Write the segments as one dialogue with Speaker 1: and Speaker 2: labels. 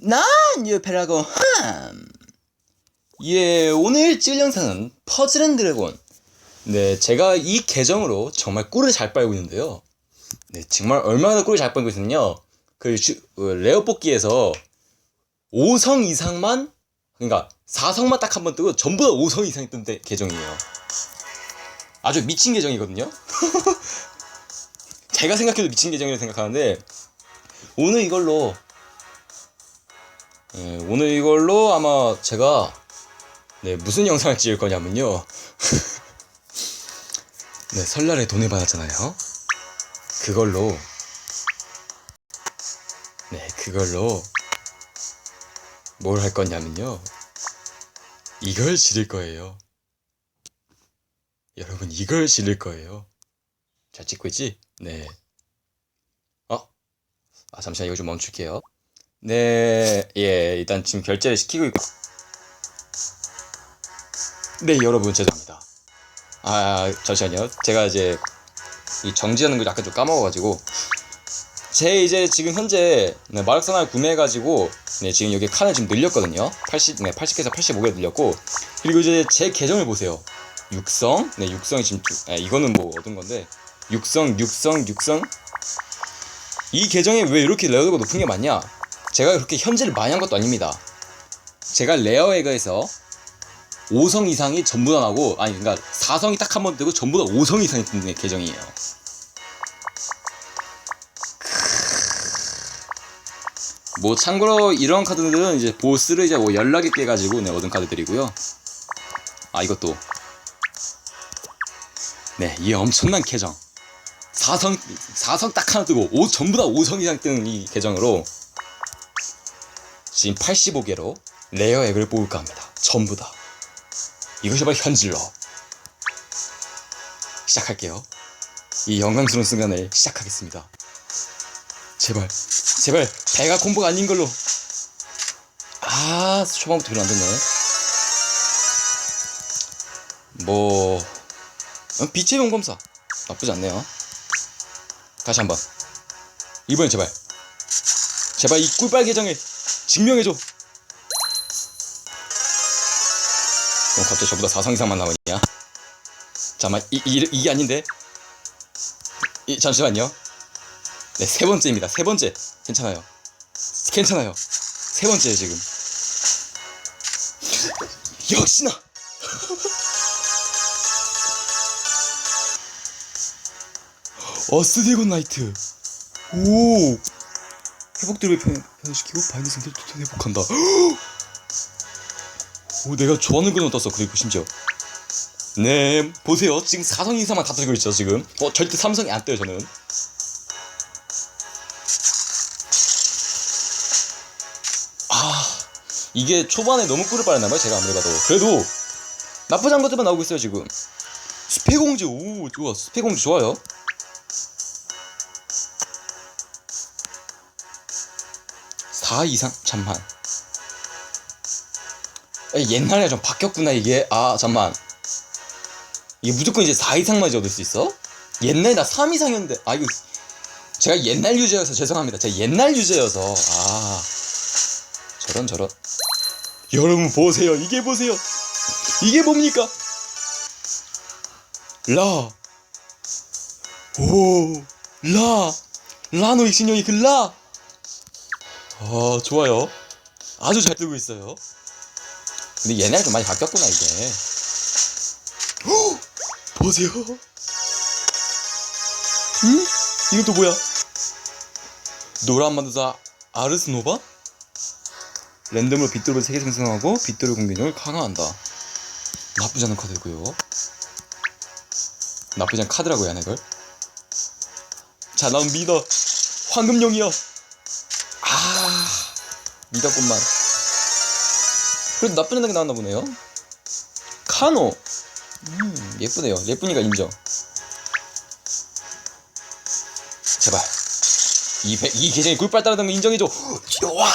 Speaker 1: 난 유페라고 함. 예, 오늘 찍을 영상은 퍼즐 앤 드래곤. 네, 제가 이 계정으로 정말 꿀을 잘 빨고 있는데요. 네, 정말 얼마나 꿀을 잘 빨고 있었냐요. 그 슈- 어, 레어 뽑기에서 5성 이상만 그러니까 4성만 딱 한 번 뜨고 전부 다 5성 이상 뜬 데- 계정이에요. 아주 미친 계정이거든요. 제가 생각해도 미친 계정이라고 생각하는데 오늘 이걸로 예, 오늘 이걸로 아마 제가 네, 무슨 영상을 찍을 거냐면요. 네, 설날에 돈을 받았잖아요. 그걸로 네, 그걸로 뭘 할 거냐면요. 이걸 지를 거예요. 여러분, 이걸 지를 거예요. 잘 찍고 있지? 네. 어? 아, 잠시만, 이거 좀 멈출게요. 네, 예, 일단 지금 결제를 시키고 있고. 네, 여러분, 죄송합니다. 아, 잠시만요. 제가 이제 이 정지하는 걸 약간 좀 까먹어가지고. 제 이제 지금 현재 네, 마력산을 구매해가지고 네, 지금 여기 칸을 지금 늘렸거든요. 80, 네, 80개에서 85개 늘렸고 그리고 이제 제 계정을 보세요. 육성, 네, 육성이 지금 두- 아, 이거는 뭐 얻은 건데 육성, 육성, 육성. 이 계정에 왜 이렇게 레어도가 높은 게 많냐? 제가 그렇게 현질을 많이 한 것도 아닙니다. 제가 레어에가에서 5성 이상이 전부 다 나고 아니 그러니까 4성이 딱 한 번 뜨고 전부 다 5성 이상이 뜨는 계정이에요. 뭐 참고로 이런 카드들은 이제 보스를 이제 뭐 연락이 깨가지고 네, 얻은 카드들이고요. 아 이것도 네 이 엄청난 계정 4성 4성 딱 하나 뜨고 5 전부 다 5성 이상 뜨는 이 계정으로 지금 85개로 레어 액을 뽑을까 합니다. 전부 다. 이것이 바로 현질러. 시작할게요. 이 영광스러운 순간을 시작하겠습니다. 제발 제발 배가 공부가 아닌 걸로. 아 초반부터 별로 안 됐네. 뭐 어, 빛의 용검사. 나쁘지 않네요. 다시 한 번. 이번엔 제발. 제발 이 꿀빨 계정을 증명해줘 그럼 갑자기 저보다 4성 이상만 나오냐 잠깐만 이, 이, 이게 아닌데 이, 잠시만요 네, 세 번째입니다. 세 번째. 괜찮아요. 괜찮아요. 세 번째예요, 지금. 역시나! 어스디곤 나이트. 오! 회복들을 편, 편시키고 바인드 상태를 또 회복한다. 오, 내가 좋아하는 건 떴어, 그리고 심지어. 네, 보세요. 지금 4성 이상만 다 뜨고 있죠, 지금. 어, 절대 3성이 안 떠요, 저는. 아 이게 초반에 너무 꿀을 빨았나봐요 제가 아무리 봐도 그래도 나쁘지 않은 것들만 나오고 있어요 지금 스페공주 오 좋아 스페공주 좋아요 사 이상 잠만. 에, 옛날에 좀 바뀌었구나 이게. 아 잠만. 이게 무조건 이제 4 이상만 얻을 수 있어? 옛날에 나 3 이상이었는데. 아 이거 제가 옛날 유저여서 죄송합니다. 제가 옛날 유저여서. 아 저런 저런. 여러분 보세요. 이게 보세요. 이게 뭡니까? 라. 오, 라, 라노 익신형이 그 라. 아, 좋아요. 아주 잘 뜨고 있어요. 근데 옛날에 좀 많이 바뀌었구나, 이게. 헉! 보세요. 응? 이건 또 뭐야? 노란 만두사 아르스노바? 랜덤으로 빗돌을 3개 생성하고 빗돌의 공격력을 강화한다. 나쁘지 않은 카드고요. 나쁘지 않은 카드라고 해야 하나 이걸? 자, 난 믿어. 황금용이여. 아, 믿었구만. 그래도 나쁜 애가 나왔나 보네요. 카노. 음, 예쁘네요. 예쁘니까 인정. 제발. 이, 배- 이 계정이 꿀빨 따르는 거 인정해줘. 와.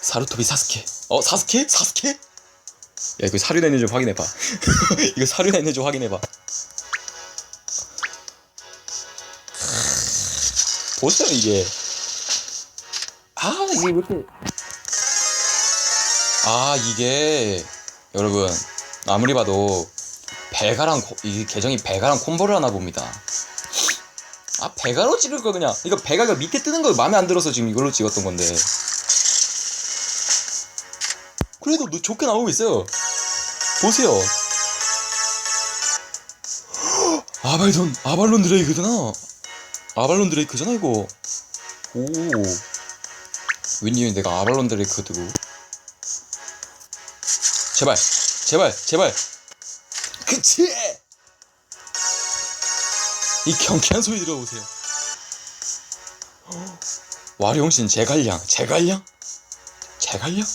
Speaker 1: 사루토비 사스케. 어 사스케? 사스케? 야 이거 사료나 있는지 좀 확인해봐. 이거 사료나 있는지 확인해봐. 보세요 이게. 아 이게 왜 이렇게 아 이게 여러분 아무리 봐도 배가랑 코- 이 계정이 배가랑 콤보를 하나 봅니다. 아 배가로 찍을 거 그냥. 이거 배가가 밑에 뜨는 거 마음에 안 들어서 지금 이걸로 찍었던 건데. 그래도 너 좋게 나오고 있어요. 보세요. 아발돈 아발론 드레이크잖아 아발론 드레이크잖아 이거. 오. 웬일이 내가 아발론 드레이크 두고. 제발 제발 제발. 그치! 이 경쾌한 소리 들어보세요. 와룡신 제갈량 제갈량? 제갈량?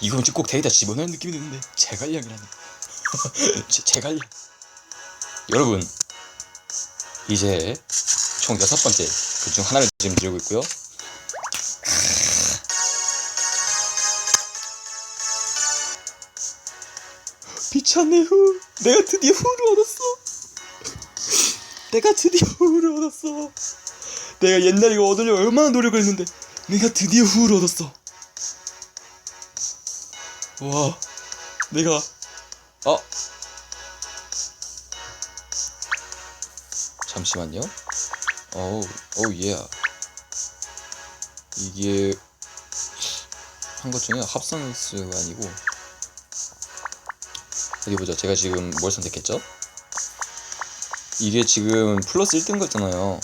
Speaker 1: 이거 왠지 꼭 데이터 집어넣는 느낌이 드는데 제갈량이라니. 제, 제갈량. 여러분 이제 총 여섯 번째 그 중 하나를 지금 들고 있고요. 비찬내 후. 내가 드디어 후를 얻었어. 내가 드디어 후를 얻었어. 내가 옛날에 이거 얻으려고 얼마나 노력을 했는데 내가 드디어 후를 얻었어. 와 내가 아 잠시만요 어우 오우 예 이게 한 것 중에 합성수가 아니고 어디 보자. 제가 지금 뭘 선택했죠? 이게 지금 플러스 1등 거잖아요.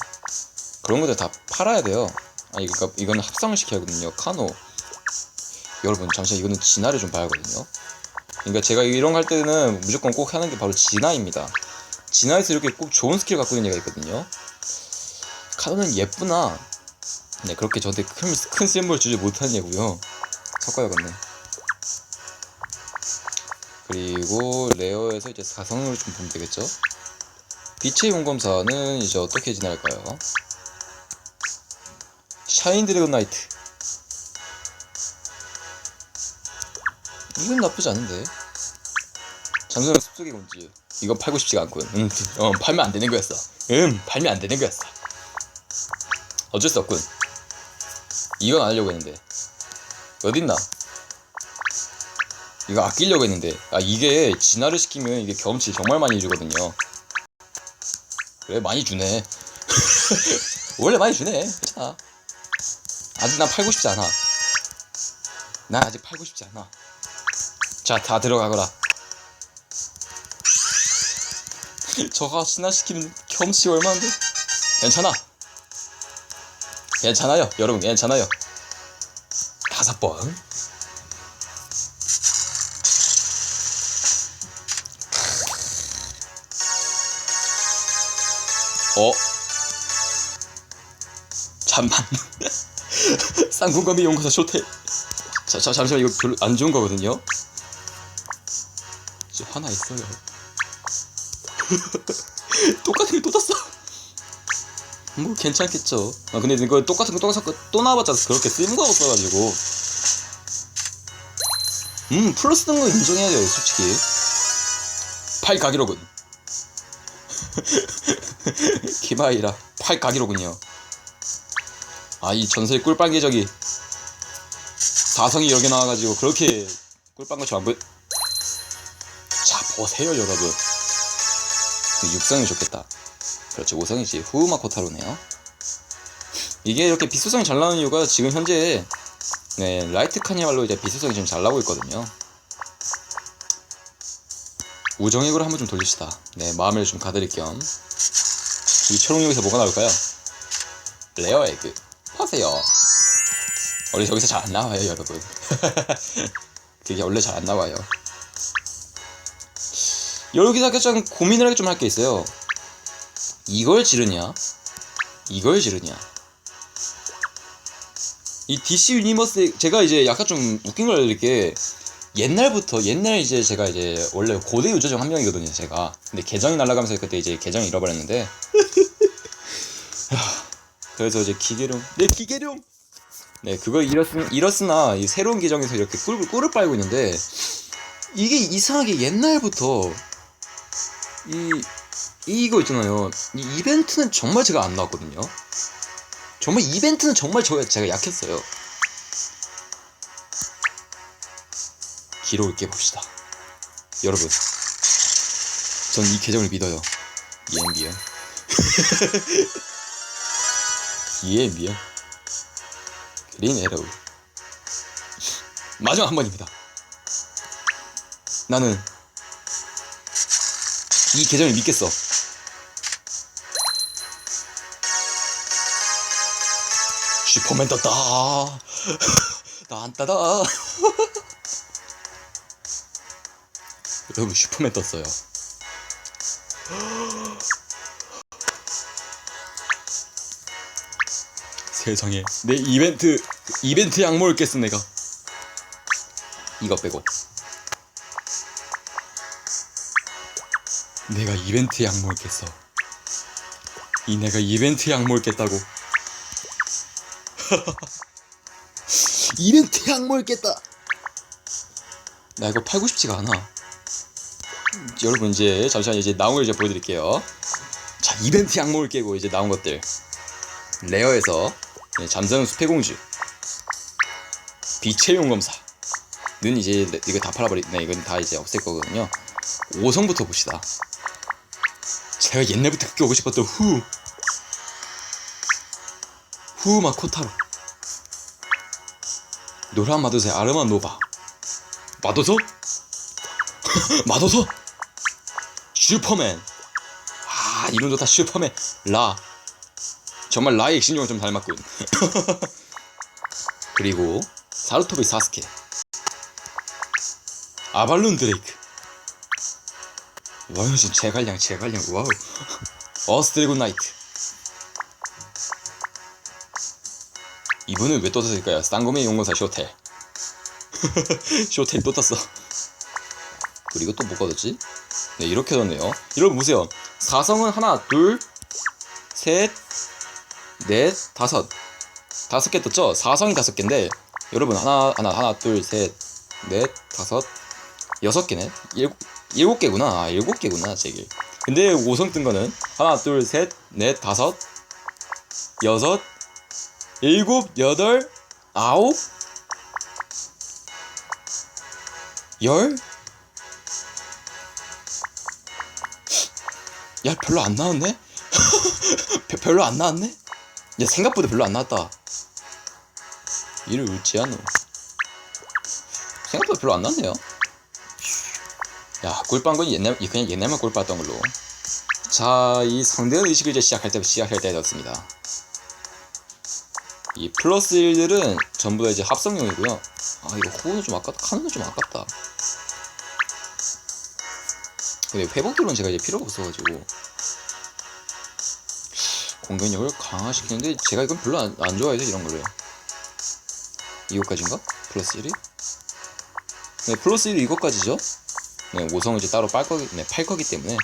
Speaker 1: 그런 것들 다 팔아야 돼요. 아니, 그니까 이거는 합성을 시켜야 하거든요. 카노. 여러분, 잠시만 이거는 진화를 좀 봐야 하거든요. 그러니까 제가 이런 거 할 때는 무조건 꼭 하는 게 바로 진화입니다. 진화에서 이렇게 꼭 좋은 스킬 갖고 있는 애가 있거든요. 카노는 예쁘나? 네, 그렇게 저한테 큰, 큰 쓸모를 주지 못한 애고요. 섞어야겠네. 그리고 레어에서 이제 사성으로 좀 보면 되겠죠? 빛의 용검사는 이제 어떻게 지날까요? 샤인 드래곤 나이트 이건 나쁘지 않은데 잠수는 숲속의 공지 이건 팔고 싶지가 않군. 음, 어, 팔면 안 되는 거였어. 음. 팔면 안 되는 거였어. 어쩔 수 없군. 이건 안 하려고 했는데. 어딨나? 이거 아끼려고 했는데. 아 이게 진화를 시키면 이게 경험치 정말 많이 주거든요. 그래 많이 주네. 원래 많이 주네. 괜찮아 아직 난 팔고 싶지 않아. 난 아직 팔고 싶지 않아. 자 다 들어가거라 저가 진화시키면 경험치 얼마인데 괜찮아 괜찮아요 여러분 괜찮아요 다섯 번 어? 잠만. 쌍궁감이 용거사 쇼테. 자, 자, 잠시만 이거 별로 안 좋은 거거든요. 저 하나 있어요. 똑같은 게 또 떴어. 뭐 괜찮겠죠. 아 근데 이거 똑같은 거 똑같은 거또 나와봤자 그렇게 쓸모가 없어가지고. 음 플러스 뜬거 인정해야 돼요 솔직히. 팔 가기로군. 키바이라 팔 가기로군요. 아 이 전설의 꿀빨개적이 사성이 여기 나와가지고 그렇게 꿀빨개처럼 안 보여. 자 보세요 여러분. 육성이 좋겠다. 그렇죠 오성이지 후우마 코타로네요. 이게 이렇게 비수성이 잘 나오는 이유가 지금 현재 네 라이트 카니발로 이제 비수성이 좀 잘 나오고 있거든요. 우정액으로 한번 좀 돌립시다. 네, 마음을 좀 가드릴 겸. 이 초록역에서 뭐가 나올까요? 레어 에그. 파세요. 원래 저기서 잘 안 나와요, 여러분. 그게 원래 잘 안 나와요. 여기서 살짝 고민을 좀할 게 있어요. 이걸 지르냐? 이걸 지르냐? 이 DC 유니버스 제가 이제 약간 좀 웃긴 걸 이렇게 옛날부터 옛날 이제 제가 이제 원래 고대 유저 중 한 명이거든요 제가 근데 계정이 날아가면서 그때 이제 계정 잃어버렸는데 하, 그래서 이제 기계룡 네 기계룡 네 그걸 잃었으, 잃었으나 이 새로운 계정에서 이렇게 꿀, 꿀을 빨고 있는데 이게 이상하게 옛날부터 이 이거 있잖아요 이 이벤트는 정말 제가 안 나왔거든요 정말 이벤트는 정말 저 제가 약했어요. 기록을 깨봅시다. 여러분, 전 이 계정을 믿어요. EMB요. EMB요. 그린 에러우. 마지막 한 번입니다. 나는 이 계정을 믿겠어. 슈퍼맨 떴다. 나안 따다. 여러분 슈퍼맨 떴어요. 세상에 내 이벤트 이벤트 양모를 깼어 내가. 이거 빼고. 내가 이벤트 양모를 깼어. 이 내가 이벤트 양모를 깼다고. 이벤트 양모를 깼다. 나 이거 팔고 싶지가 않아. 여러분 이제 잠시만 이제 나온 걸 이제 보여드릴게요. 자 이벤트 양모를 깨고 이제 나온 것들 레어에서 네, 잠자는 숲의 공주 빛의 용검사 는 이제 네, 이거 다 팔아버리 네 이건 다 이제 없앨 거거든요. 5성부터 봅시다. 제가 옛날부터 그게 오고 싶었던 후 후마 코타로. 노란 마도새 아르마 노바. 마도서 마도서 슈퍼맨. 아 이름 좋다 슈퍼맨. 라. 정말 라의 액션용을 좀 닮았군 그리고 사르토비 사스케. 아발룬 드레이크 와 진짜 제갈량 제갈량 와우. 어스드래곤 나이트. 이분은 왜 또 떴을까요? 쌍검의 용건사 쇼텔. 쇼텔 또 떴어. 그리고 또 뭐가 떴지? 네 이렇게 떴네요. 여러분 보세요. 사성은 하나 둘셋넷 다섯. 다섯 개 떴죠? 사성이 다섯 개인데 여러분 하나 하나 하나 둘셋넷 다섯. 여섯 개네. 일곱 일곱 개구나 아, 일곱 개구나 제길 근데 5성 뜬 거는 하나 둘 셋 넷 다섯 여섯 일곱 여덟 아홉 열? 야 별로 안 나왔네? 별- 별로 안 나왔네? 야 생각보다 별로 안 나왔다 이를 울지 않노 생각보다 별로 안 나왔네요 야 꿀빵 건 옛날 그냥 옛날만 꿀빠던 걸로. 자 이 성대한 의식을 이제 시작할 때 시작할 때 되었습니다. 이 플러스 1들은 전부 다 이제 합성용이고요. 아 이거 호우는 좀 아깝다 카는 좀 아깝다. 근데 회복들은 제가 이제 필요가 없어가지고 공격력을 강화시키는데 제가 이건 별로 안, 안 좋아해서 이런 거래요. 이거까지인가? 플러스 1이? 네 플러스 1이 이거까지죠 네 5성을 이제 따로 빨 거기, 네, 팔 거기 때문에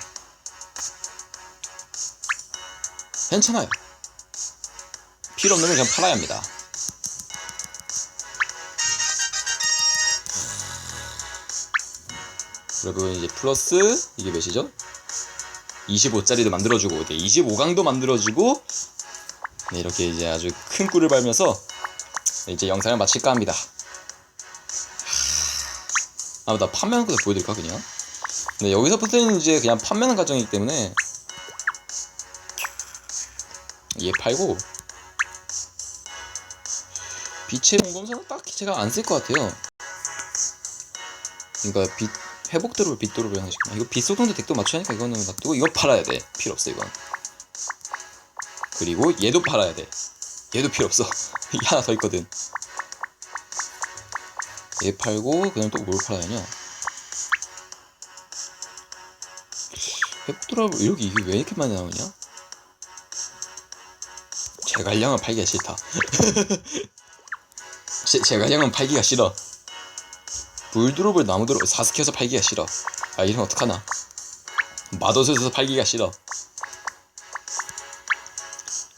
Speaker 1: 괜찮아요 필요 없는 건 그냥 팔아야 합니다 여러분 이제 플러스 이게 몇이죠? 25짜리도 만들어주고 이렇게 25강도 만들어주고 네, 이렇게 이제 아주 큰 꿀을 밟면서 이제 영상을 마칠까 합니다. 아, 나 판매하는 것도 보여드릴까 그냥? 네, 여기서부터는 이제 그냥 판매하는 과정이기 때문에 얘 팔고 빛의 용검사는 딱히 제가 안 쓸 것 같아요. 그러니까 빛 회복도를 빛도로 변형시키나. 이거 빛 소동도 덱도 맞추니까 이거는 놔두고 이거 팔아야 돼. 필요 없어 이건. 그리고 얘도 팔아야 돼. 얘도 필요 없어. 이게 하나 더 있거든 얘 팔고 그다음 또 뭘 팔아야 하냐? 회복도라 이렇게 이게 왜 이렇게 많이 나오냐? 제갈량은 팔기가 싫다. 제, 제갈량은 팔기가 싫어. 불드롭을 나무드롭 사스케에서 팔기가 싫어. 아 이러면 어떡하나? 마도스에서 팔기가 싫어.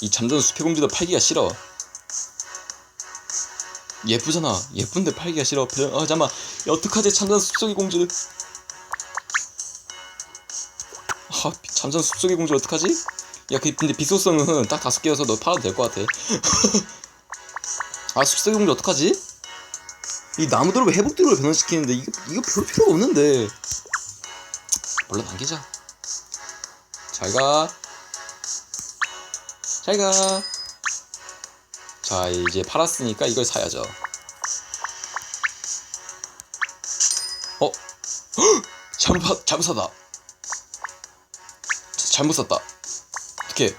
Speaker 1: 이 잠자는 숲의 공주도 팔기가 싫어 예쁘잖아. 예쁜데 팔기가 싫어. 별- 아 잠깐만. 야, 어떡하지? 잠자는 숲속의 공주를. 아 잠자는 숲속의 공주 어떡하지? 야 그- 근데 비소성은 딱 다섯 개여서 너 팔아도 될 것 같아. 아 숲속의 공주 어떡하지? 이 나무들을 왜 회복들을 변환시키는데? 이거 이거 별 필요가 없는데. 몰라 남기자. 잘가. 잘가 자 이제 팔았으니까 이걸 사야죠. 어? 헉! 잘못 사, 잘못 자, 잘못 샀다. 어떻게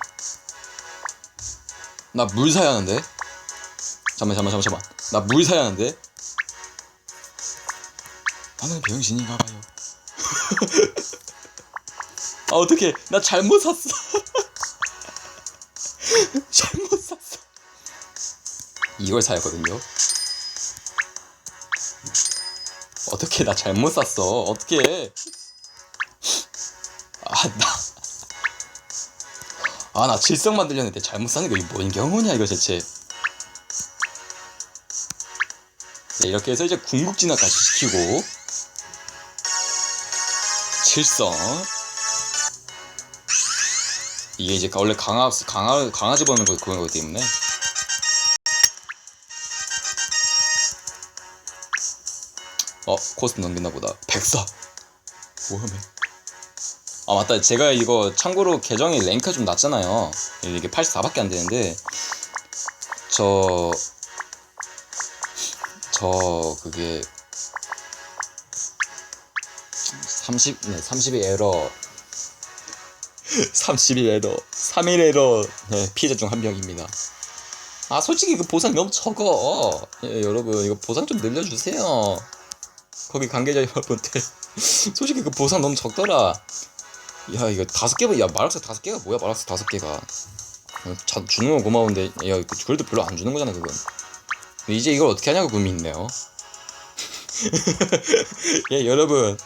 Speaker 1: 나 물 사야 하는데? 잠깐만 잠깐만 잠깐만. 나 물 사야 하는데? 나는 병신인가 봐요. 아 어떡해. 나 잘못 샀어. 잘못 이걸 사야 하거든요. 어떻게 나 잘못 샀어? 어떻게? 아 나. 아 나 질성 만들려는데 잘못 거 이게 뭔 경우냐 이거 대체. 네, 이렇게 해서 이제 궁극 진화까지 시키고. 질성. 이게 이제 원래 강화 강화 강아지 보는 거 그런 거기 때문에 어 코스트 넘겼나 보다. 백사. 뭐하면 아 맞다. 제가 이거 참고로 계정이 랭크가 좀 낮잖아요. 이게 84밖에 안 되는데 저저 그게 30, 네, 30의 에러. 30일 에러. 3일 에러. 네, 피해자 중 한 명입니다. 아 솔직히 그 보상 너무 적어. 예, 여러분 이거 보상 좀 늘려주세요 거기 관계자 여러분들 솔직히 그 보상 너무 적더라. 야 이거 다섯 개야 마락스 다섯 개가 뭐야? 마락스 다섯 개가. 어, 자, 주는 건 고마운데 야 그래도 별로 안 주는 거잖아 그건. 이제 이걸 어떻게 하냐고 고민이 있네요. 예 여러분.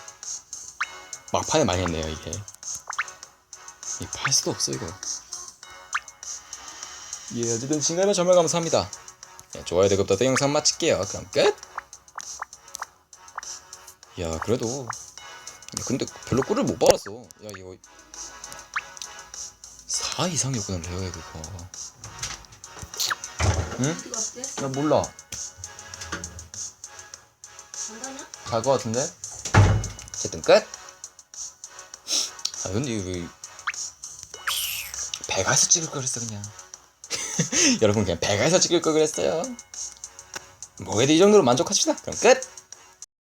Speaker 1: 막판에 많이 했네요 이게. 이팔 수도 없어 이거. 예 어쨌든 진가면 정말 감사합니다. 예, 좋아요 대급 더 영상 마칠게요. 그럼 끝 야 그래도 야, 근데 별로 꿀을 못 받았어 야 이거 4 이상이었구나 레어에 그거 응?
Speaker 2: 어디 갔대?
Speaker 1: 야 몰라
Speaker 2: 간다냐?
Speaker 1: 갈 것 같은데? 어쨌든 끝! 아 근데 이거 배가에서 찍을 걸 그랬어 그냥 여러분 그냥 배가에서 찍을 걸 그랬어요 뭐 해도 이 정도로 만족합시다 그럼 끝!